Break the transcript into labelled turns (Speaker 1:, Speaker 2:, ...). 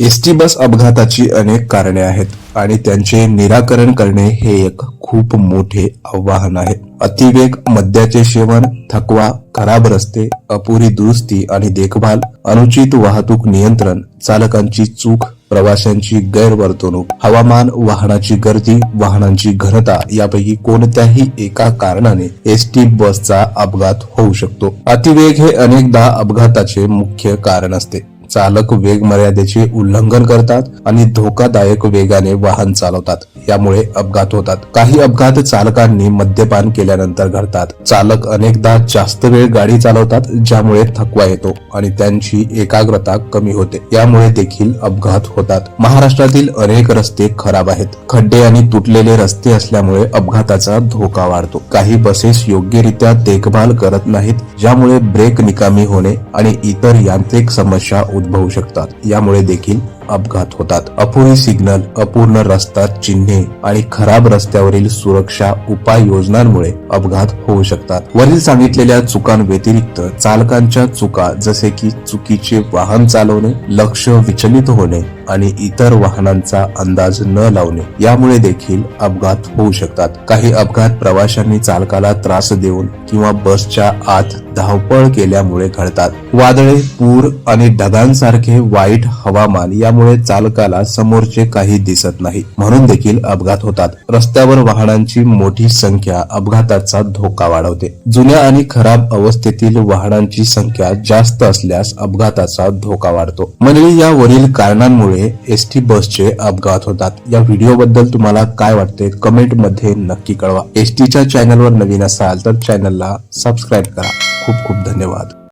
Speaker 1: S T bus अपघाताची अनेक कारणे आहेत आणि त्यांचे निराकरण करणे हे एक खूप मोठे आव्हान आहे. अतिवेग मद्याचे सेवन थकवा खराब रस्ते अपुरी दुरुस्ती आणि देखभाल अनुचित वाहतूक नियंत्रण चालकांची चूक प्रवाशांची गैरवर्तणूक हवामान वाहनाची गर्दी वाहनांची घनता यापैकी कोणत्याही एका कारणाने एस टी बसचा अपघात होऊ शकतो. अतिवेग हे अनेकदा अपघाताचे मुख्य कारण असते. चालक वेग मर्यादेचे उल्लंघन करतात आणि धोकादायक वेगाने वाहन चालवतात. यामुळे अपघात होतात. काही अपघात चालकांनी मद्यपान केल्यानंतर घडतात. चालक अनेकदा जास्त वेळ गाडी चालवतात ज्यामुळे थकवा येतो आणि त्यांची एकाग्रता कमी होते. यामुळे देखील अपघात होतात. महाराष्ट्रातील अनेक रस्ते खराब आहेत. खड्डे आणि तुटलेले रस्ते असल्यामुळे अपघाताचा धोका वाढतो. काही बसेस योग्यरित्या देखभाल करत नाहीत ज्यामुळे ब्रेक निकामी होणे आणि इतर यांत्रिक समस्या उद्भवू शकतात. यामुळे देखील अपघात होतात. अपुरी सिग्नल अपूर्ण रस्ता चिन्हे आणि खराब रस्त्यावरील सुरक्षा उपाययोजनांमुळे अपघात होऊ शकतात. वरील सांगितलेल्या चुकांव्यतिरिक्त चालकांच्या चुका जसे की चुकीचे वाहन चालवणे लक्ष विचलित होणे आणि इतर वाहनांचा अंदाज न लावणे यामुळे देखील अपघात होऊ शकतात. काही अपघात प्रवाशांनी चालकाला त्रास देऊन किंवा बसच्या आत धावपळ केल्यामुळे घडतात. वादळे पूर आणि ढगांसारखे वाईट हवामान यामुळे चालकाला समोरचे काही दिसत नाही. म्हणून देखील अपघात होतात. रस्त्यावर वाहनांची मोठी संख्या अपघाताचा धोका वाढवते. जुन्या आणि खराब अवस्थेतील वाहनांची संख्या जास्त असल्यास अपघाताचा धोका वाढतो. म्हणजे या वरील कारणांमुळे एस टी बसचे अपघात होतात. या व्हिडिओ बद्दल तुम्हाला काय वाटते? कमेंटमध्ये नक्की कळवा. एस टीच्या चॅनलवर नवीन असाल तर चॅनलला सबस्क्राईब करा. खूप खूप धन्यवाद.